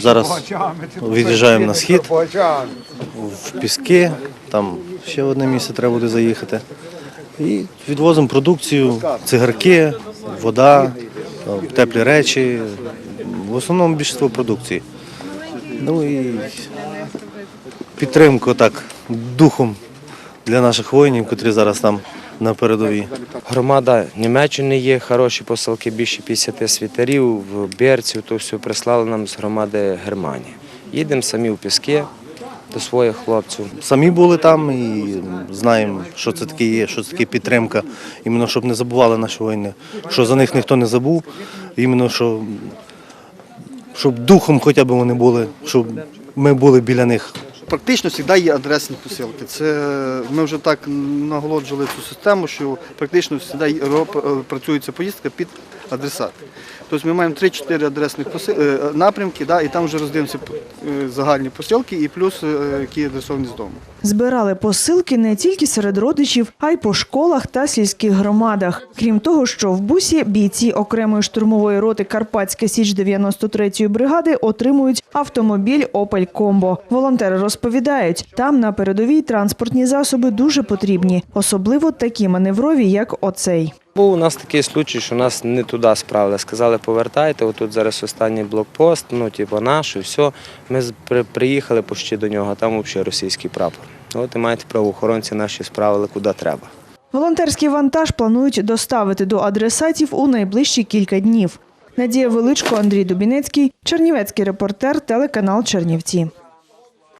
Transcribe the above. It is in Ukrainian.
Зараз від'їжджаємо на схід в Піски, там ще одне місце треба буде заїхати. І відвозимо продукцію, цигарки, вода, теплі речі, в основному більшість продукції. Ну і підтримку так, духом для наших воїнів, котрі зараз там на передовій. Громада Німеччини є хороші посилки, більше 50 світерів, в берців, то все прислали нам з громади Германії. Їдемо самі в піски до своїх хлопців. Самі були там і знаємо, що це таке є, що це таке підтримка. Іменно щоб не забували наші воїни, що за них ніхто не забув, іменно що щоб духом хоча б вони були, щоб ми були біля них. Практично завжди є адресні посилки. Це ми вже так наголоджували цю систему, що практично завжди ро- працюється поїздка під адресат. Тобто ми маємо 3-4 адресних поси- е, напрямки, да, і там вже роздивимося е, загальні посилки і плюс е, які адресовані з дому. Збирали посилки не тільки серед родичів, а й по школах та сільських громадах. Крім того, що в бусі бійці окремої штурмової роти Карпатська Січ 93-ї бригади отримують автомобіль Опель Комбо. Волонтери розповідають, там на передовій транспортні засоби дуже потрібні, особливо такі маневрові, як оцей. Був у нас такий случай, що нас не туди справили. Сказали, повертайте, отут зараз останній блокпост, ну, типу, наш, і все. Ми приїхали почти до нього, а там взагалі російський прапор. От і маєте правоохоронці наші справили куди треба. Волонтерський вантаж планують доставити до адресатів у найближчі кілька днів. Надія Величко, Андрій Дубінецький, Чернівецький репортер, телеканал Чернівці.